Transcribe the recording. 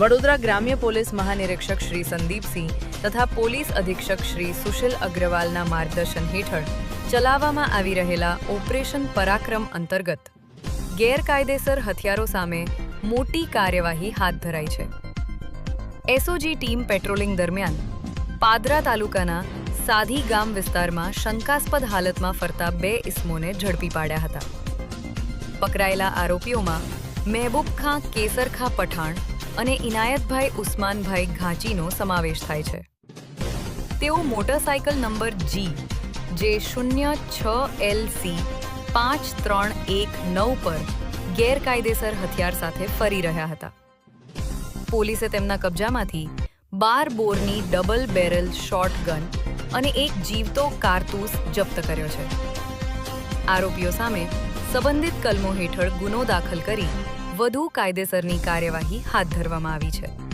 વડોદરા ગ્રામ્ય પોલીસ મહાનિરીક્ષક શ્રી સંદીપસિંહ તથા પોલીસ અધિક્ષક શ્રી સુશીલ અગ્રવાલના માર્ગદર્શન હેઠળ ચલાવવામાં આવી રહેલા ઓપરેશન પરાક્રમ અંતર્ગત ગેરકાયદેસર હથિયારો સામે મોટી કાર્યવાહી હાથ ધરાઈ છે. એસઓજી ટીમ પેટ્રોલિંગ દરમિયાન પાદરા તાલુકાના સાધી ગામ વિસ્તારમાં શંકાસ્પદ હાલતમાં ફરતા બે ઇસમોને ઝડપી પાડ્યા હતા. પકડાયેલા આરોપીઓમાં મહેબૂબ ખાં કેસરખા પઠાણ અને ઇનાયતભાઈ ઉસ્માનભાઈ ઘાંચીનો સમાવેશ થાય છે. તેઓ મોટરસાયકલ નંબર જી જે શૂન્ય છ એલ સી પાંચ ત્રણ એક નવ પર ગેરકાયદેસર હથિયાર સાથે ફરી રહ્યા હતા. પોલીસે તેમના કબજામાંથી બાર બોરની ડબલ બેરલ શોટગન અને એક જીવતો કારતૂસ જપ્ત કર્યો છે. આરોપીઓ સામે સંબંધિત કલમો હેઠળ ગુનો દાખલ કરી વધુ કાયદેસરની કાર્યવાહી હાથ ધરવામાં આવી છે.